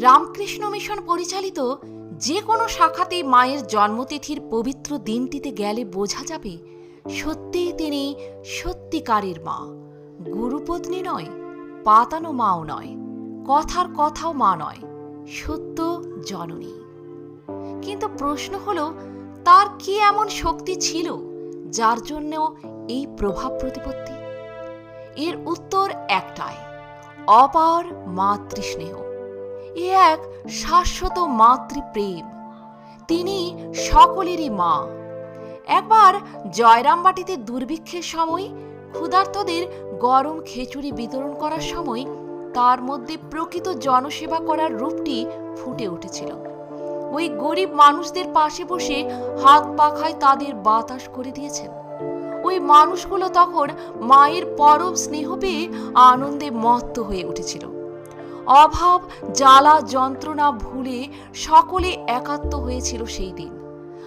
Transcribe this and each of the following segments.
Ramakrishna mission পরিচালিত যে কোনো শাখাতে মায়ের জন্মতিথির পবিত্র দিনটিতে গেলে বোঝা যাবে, সত্যিই তিনি সত্যিকারের মা। গুরুপত্নী নয়, পাতানো মাও নয়, কথার কথাও মা নয়, সত্য জননী। কিন্তু প্রশ্ন হলো, তার কি এমন শক্তি ছিল যার জন্য এই প্রভাব প্রতিপত্তি? এর উত্তর একটাই, অপার মাতৃস্নেহ। এ এক শাশ্বত মাতৃপ্রেম। তিনি সকলেরই মা। একবার জয়রামবাটিতে দুর্ভিক্ষের সময় ক্ষুধার্তদের গরম খিচুড়ি বিতরণ করার সময় তার মধ্যে প্রকৃত জনসেবা করার রূপটি ফুটে উঠেছিল। ওই গরিব মানুষদের পাশে বসে হাত পাখায় তাদের বাতাস করে দিয়েছেন। ওই মানুষগুলো তখন মায়ের পরম স্নেহ পেয়ে আনন্দে মত্ত হয়ে উঠেছিল। অভাব, জ্বালা, যন্ত্রণা ভুলে সকলে একাত্ম হয়েছিল সেই দিন।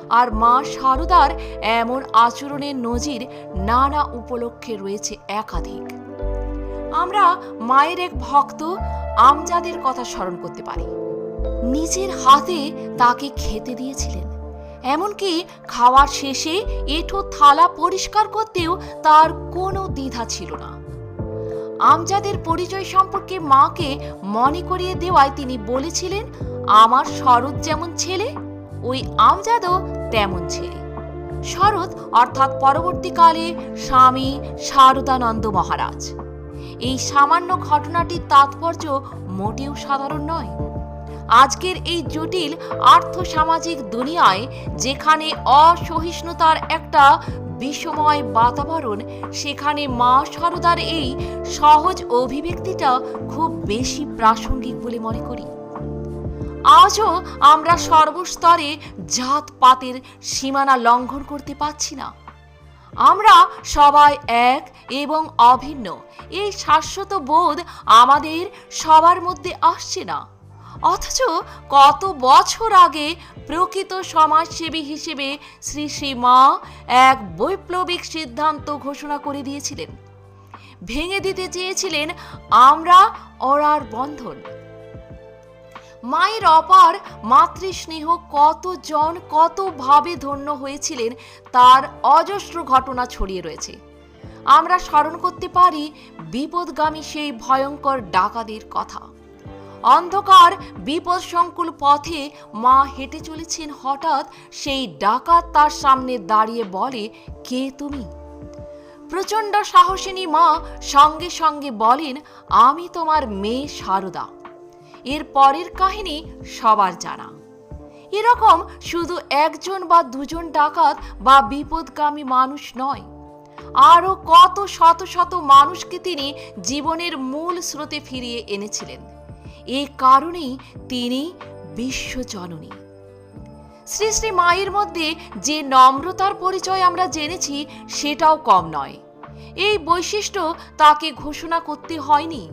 আর মা সারদার এমন আচরণের নজির নানা উপলক্ষে রয়েছে একাধিক। আমরা মায়ের এক ভক্ত আমজাদের কথা স্মরণ করতে পারি। নিজের হাতে তাকে খেতে দিয়েছিলেন। এমনকি খাওয়ার শেষে এঁঠো থালা পরিষ্কার করতেও তার কোনো দ্বিধা ছিল না। আমজাদের পরিচয় সম্পর্কে মাকে মনে করিয়ে দেওয়ায় তিনি বলেছিলেন, আমার শরৎ যেমন ছেলে, ওই আমজাদও তেমন ছেলে। শরৎ অর্থাৎ পরবর্তীকালে স্বামী শারদানন্দ মহারাজ। এই সামান্য ঘটনাটির তাৎপর্য মোটেও সাধারণ নয়। আজকের এই জটিল আর্থসামাজিক দুনিয়ায় যেখানে অসহিষ্ণুতার একটা বিষময় বাতাবরণ, সেখানে মা শারদার এই সহজ অভিব্যক্তিটা খুব বেশি প্রাসঙ্গিক বলে মনে করি। আজও আমরা সর্বস্তরে জাত পাতের সীমানা লঙ্ঘন করতে পারছি না। আমরা সবাই এক এবং অভিন্ন। এই শাশ্বত বোধ আমাদের সবার মধ্যে আসছে না। অথচ কত বছর আগে প্রকৃত সমাজসেবী হিসেবে শ্রী শ্রী মা এক বৈপ্লবিক সিদ্ধান্ত ঘোষণা করে দিয়েছিলেন। ভেঙে দিতে চেয়েছিলেন আমরা অরার বন্ধন। মায়ের অপার মাতৃস্নেহ কতজন কতভাবে ধন্য হয়েছিলেন তার অজস্র ঘটনা ছড়িয়ে রয়েছে। আমরা স্মরণ করতে পারি বিপদগামী সেই ভয়ঙ্কর ডাকাদের কথা। অন্ধকার, বিপদসংকুল পথে মা হেঁটে চলেছেন হঠাৎ। সেই ডাকাত তার সামনে দাঁড়িয়ে বলে, কে তুমি? প্রচণ্ড সাহসিনী মা সঙ্গে সঙ্গে বলেন, আমি তোমার মেয়ে সারদা। এর পরের কাহিনী সবার জানা। এরকম শুধু একজন বা দুজন ডাকাত বা বিপদগামী মানুষ নয়। আরও কত শত শত মানুষকে তিনি জীবনের মূল স্রোতে ফিরিয়ে এনেছিলেন। এ কারণেই তিনি বিশ্বজননী। শ্রী শ্রী মায়ের মধ্যে যে নম্রতার পরিচয় আমরা জেনেছি, সেটাও কম নয়। এই বৈশিষ্ট্য তাকে ঘোষণা করতে হয়নি।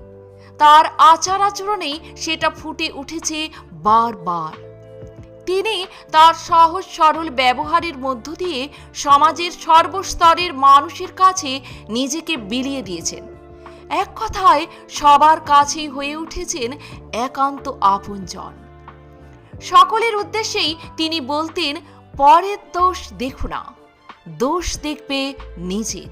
তার আচার আচরণেই সেটা ফুটে উঠেছে বারবার। তিনি তার সহজ সরল ব্যবহারের মধ্য দিয়ে সমাজের সর্বস্তরের মানুষের কাছে নিজেকে বিলিয়ে দিয়েছেন। এক কথায় সবার কাছেই হয়ে উঠেছেন একান্ত আপনজন। সকলের উদ্দেশ্যেই তিনি বলতেন, পরের দোষ দেখো না, দোষ দেখবে নিজের।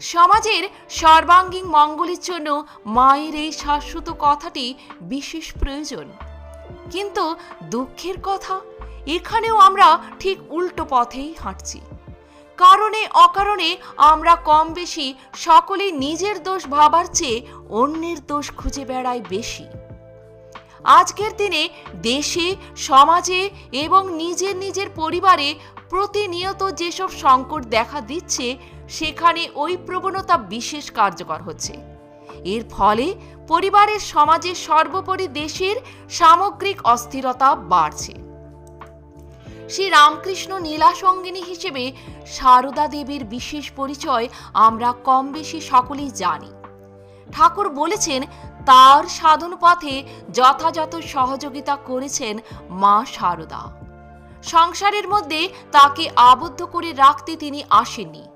সমাজের সর্বাঙ্গীন মঙ্গলের জন্য মায়ের এই শাশ্বত কথাটি বিশেষ প্রয়োজন। কিন্তু দুঃখের কথা, এখানেও আমরা ঠিক উল্টো পথেই হাঁটছি। কারণে অকারণে আমরা কম বেশি সকলে নিজের দোষ ভাবার চেয়ে অন্যের দোষ খুঁজে বেড়াই বেশি। আজকের দিনে দেশে, সমাজে এবং নিজের নিজের পরিবারে প্রতিনিয়ত যেসব সংকট দেখা দিচ্ছে, সেখানে ওই প্রবণতা বিশেষ কার্যকর হচ্ছে। এর ফলে পরিবারের সমাজের সর্বোপরি দেশের সামগ্রিক অস্থিরতা বাড়ছে। শ্রী রামকৃষ্ণ নীলা সঙ্গিনী হিসেবে সারদা দেবীর বিশেষ পরিচয় আমরা কম বেশি সকলেই জানি। ঠাকুর বলেছেন, তার সাধন পথে যথাযথ সহযোগিতা করেছেন মা সারদা। সংসারের মধ্যে তাকে আবদ্ধ করে রাখতে তিনি আসেননি।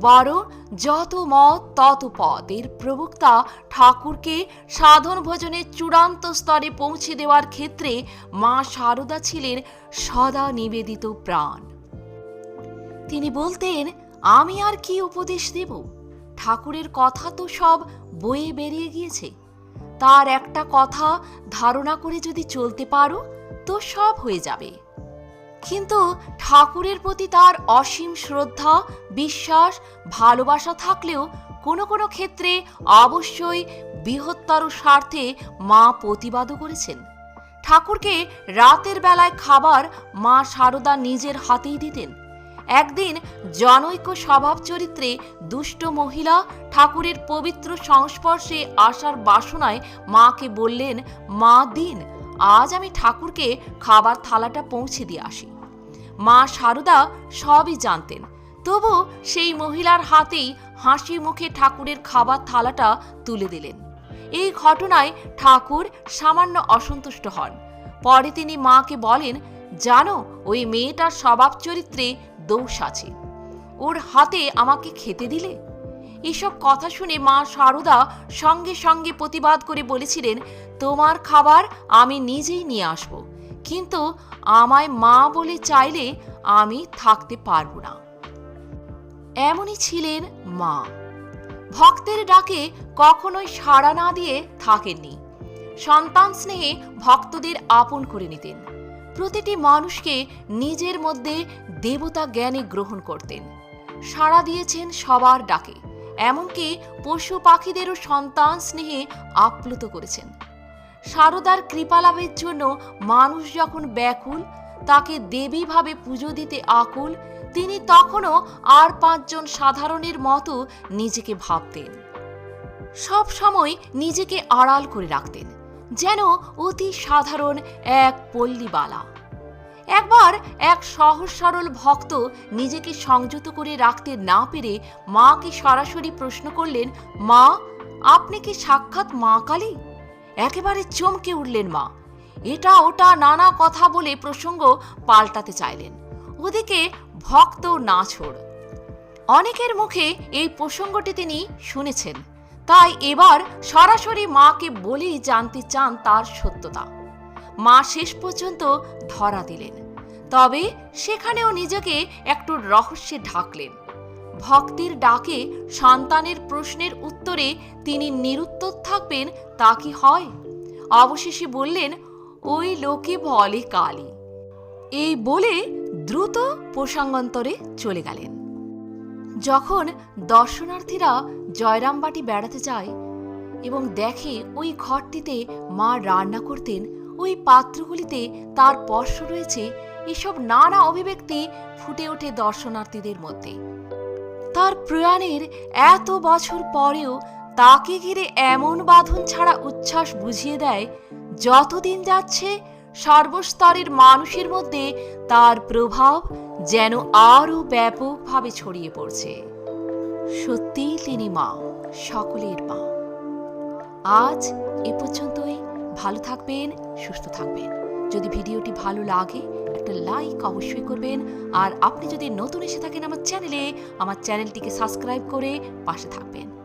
বরং, যত মত, তত পথ এর প্রবক্তা ঠাকুরকে সাধন ভোজনের চূড়ান্ত স্তরে পৌঁছে দেওয়ার ক্ষেত্রে মা শারদা ছিলেন সদা নিবেদিত প্রাণ। তিনি বলতেন, আমি আর কি উপদেশ দেব? ঠাকুরের কথা তো সব বয়ে বেরিয়ে গিয়েছে। তার একটা কথা ধারণা করে যদি চলতে পারো, তো সব হয়ে যাবে। কিন্তু ঠাকুরের প্রতি তার অসীম শ্রদ্ধা, বিশ্বাস, ভালোবাসা থাকলেও কোনো কোনো ক্ষেত্রে অবশ্যই বৃহত্তর স্বার্থে মা প্রতিবাদও করেছেন। ঠাকুরকে রাতের বেলায় খাবার মা সারদা নিজের হাতেই দিতেন। একদিন জনৈক স্বভাব চরিত্রে দুষ্ট মহিলা ঠাকুরের পবিত্র সংস্পর্শে আসার বাসনায় মাকে বললেন, মা দিন। আজ আমি ঠাকুরকে খাবার থালাটা পৌঁছে দিয়ে আসি। মা সারদা সবই জানতেন, তবু সেই মহিলার হাতেই হাসি মুখে ঠাকুরের খাবার থালাটা তুলে দিলেন। এই ঘটনায় ঠাকুর সামান্য অসন্তুষ্ট হন। পরে তিনি মাকে বলেন, জানো, ওই মেয়েটার স্বভাব চরিত্রে দোষ আছে। ওর হাতে আমাকে খেতে দিলে? এসব কথা শুনে মা শারদা সঙ্গে সঙ্গে প্রতিবাদ করে বলেছিলেন, তোমার খাবার আমি নিজেই নিয়ে আসব। কিন্তু আমায় মা বলে চাইলে আমি থাকতে পারব না। এমনই ছিলেন মা। ভক্তের ডাকে কখনোই সাড়া না দিয়ে থাকেননি। সন্তান স্নেহে ভক্তদের আপন করে নিতেন। প্রতিটি মানুষকে নিজের মধ্যে দেবতা জ্ঞানে গ্রহণ করতেন। সাড়া দিয়েছেন সবার ডাকে। এমনকি পশু পাখিদেরও সন্তান স্নেহে আপ্লুত করেছেন। শারদার কৃপালাভের জন্য মানুষ যখন ব্যাকুল, তাকে দেবীভাবে পুজো দিতে আকুল, তিনি তখনও আর পাঁচজন সাধারণের মতো নিজেকে ভাবতেন। সব সময় নিজেকে আড়াল করে রাখতেন, যেন অতি সাধারণ এক পল্লীবালা। একবার এক সহজ সরল ভক্ত নিজেকে সংযত করে রাখতে না পেরে মাকে সরাসরি প্রশ্ন করলেন, মা, আপনি কি সাক্ষাৎ মা কালী? একেবারে চমকে উঠলেন মা। এটা ওটা নানা কথা বলে প্রসঙ্গ পাল্টাতে চাইলেন। ওদিকে ভক্ত না ছোড় অনেকের মুখে এই প্রসঙ্গটি তিনি শুনেছেন। তাই এবার সরাসরি মাকে বলেই জানতে চান তার সত্যতা। মা শেষ পর্যন্ত ধরা দিলেন। তবে সেখানেও নিজেকে একটু রহস্যে ঢাকলেন। ভক্তির ডাকে সন্তানের প্রশ্নের উত্তরে তিনি নিরুত্তর থাকবেন, তা কি হয়? অবশেষে বললেন, ওই লোকে বলে কালী। এই বলে দ্রুত প্রসঙ্গান্তরে চলে গেলেন। যখন দর্শনার্থীরা জয়রামবাটি বেড়াতে যায় এবং দেখে ওই ঘরটিতে মা রান্না করতেন ওই পাত্রগুলিতে তার স্পর্শ রয়েছে, এসব নানা অভিব্যক্তি ফুটে ওঠে দর্শনার্থীদের মধ্যে। তার প্রয়াণের এত বছর পরেও তাকে ঘিরে এমন বাঁধন ছাড়া উচ্ছ্বাস বুঝিয়ে দেয়, যতদিন যাচ্ছে সর্বস্তরের মানুষের মধ্যে তার প্রভাব যেন আরও ব্যাপকভাবে ছড়িয়ে পড়ছে। সত্যিই তিনি মা, সকলের মা। আজ এ পর্যন্তই। ভালো থাকবেন, সুস্থ থাকবেন। যদি ভিডিওটি ভালো লাগে, একটা লাইক অবশ্যই করবেন। আর আপনি যদি নতুন এসে থাকেন আমার চ্যানেলে, আমার চ্যানেলটিকে সাবস্ক্রাইব করে পাশে থাকবেন।